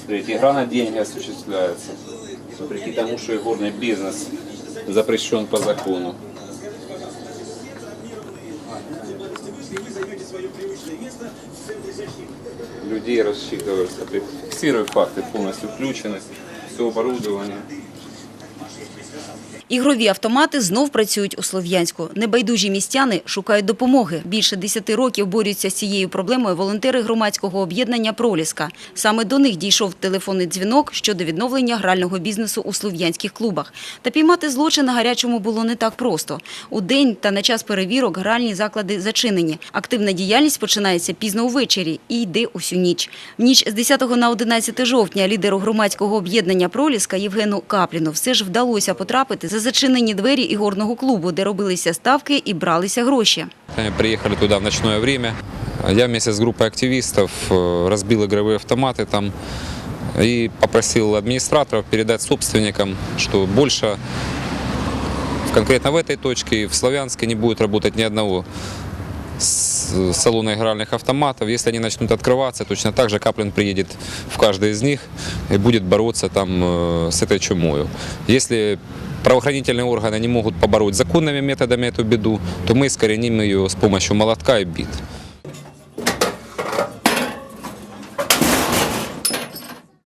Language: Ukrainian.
Смотрите, игра на деньги осуществляется. Вопреки тому, что игорный бизнес запрещен по закону. Людей рассчитываются. Фиксируют факты полностью включенность, все оборудование. Ігрові автомати знов працюють у Слов'янську. Небайдужі містяни шукають допомоги. Більше 10 років борються з цією проблемою волонтери громадського об'єднання «Проліска». Саме до них дійшов телефонний дзвінок щодо відновлення грального бізнесу у слов'янських клубах. Та піймати злочин на гарячому було не так просто. У день та на час перевірок гральні заклади зачинені. Активна діяльність починається пізно увечері і йде усю ніч. В ніч з 10 на 11 жовтня лідеру громадського об'єднання «Проліска» Євгену Капліну все ж вдалося потрапити за зачинені двері ігорного клубу, де робилися ставки і бралися гроші. Они приехали туда в ночное время. Я вместе с группой активистов э, разбил игровые автоматы там и попросил администраторов передать собственникам, что больше конкретно в этой точке и в Славянске не будет работать ни одного с- салона игральных автоматов. Если они начнут открываться, точно так же Каплин приедет в каждый из них и будет бороться там э, с этой чумою. Если правоохранительные органы не могут побороть законными методами эту беду, то мы искореним ее с помощью молотка и бит.